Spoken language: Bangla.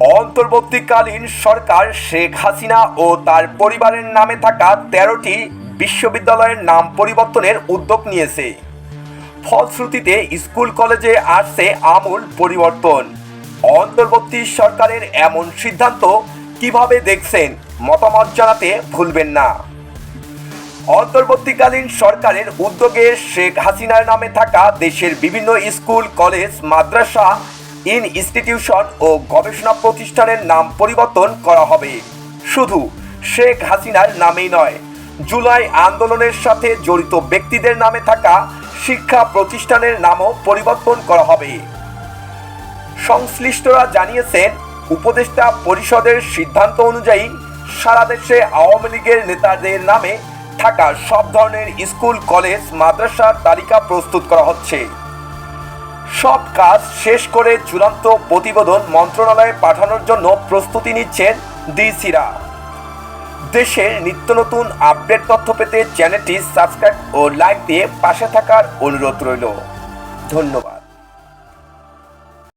অন্তর্বর্তীকালীন সরকার শেখ হাসিনা ও তার পরিবারের নামে থাকা তেরোটি বিশ্ববিদ্যালয়ের নাম পরিবর্তনের উদ্যোগ নিয়েছে। ফলশ্রুতিতে স্কুল কলেজে আসছে আমূল পরিবর্তন। অন্তর্বর্তী সরকারের এমন সিদ্ধান্ত কীভাবে দেখছেন, মতামত জানাতে ভুলবেন না। অন্তর্বর্তীকালীন সরকারের উদ্যোগে শেখ হাসিনার নামে থাকা দেশের বিভিন্ন স্কুল, কলেজ, মাদ্রাসা ইনস্টিটিউশন ও গবেষণা প্রতিষ্ঠানের নাম পরিবর্তন করা হবে। শুধু শেখ হাসিনার নামেই নয়, জুলাই আন্দোলনের সাথে জড়িত ব্যক্তিদের নামে থাকা শিক্ষা প্রতিষ্ঠানের নামও পরিবর্তন করা হবে। সংশ্লিষ্টরা জানিয়েছেন, উপদেষ্টা পরিষদের সিদ্ধান্ত অনুযায়ী সারা দেশে আওয়ামী লীগের নেতাদের নামে থাকা সব ধরনের স্কুল, কলেজ, মাদ্রাসার তালিকা প্রস্তুত করা হচ্ছে। সব কাজ শেষ করে চূড়ান্ত প্রতিবেদন মন্ত্রণালয়ে পাঠানোর জন্য প্রস্তুতি নিচ্ছেন ডিসিরা। দেশের নিত্য নতুন আপডেট তথ্য পেতে চ্যানেলটি সাবস্ক্রাইব ও লাইক দিয়ে পাশে থাকার অনুরোধ রইল। ধন্যবাদ।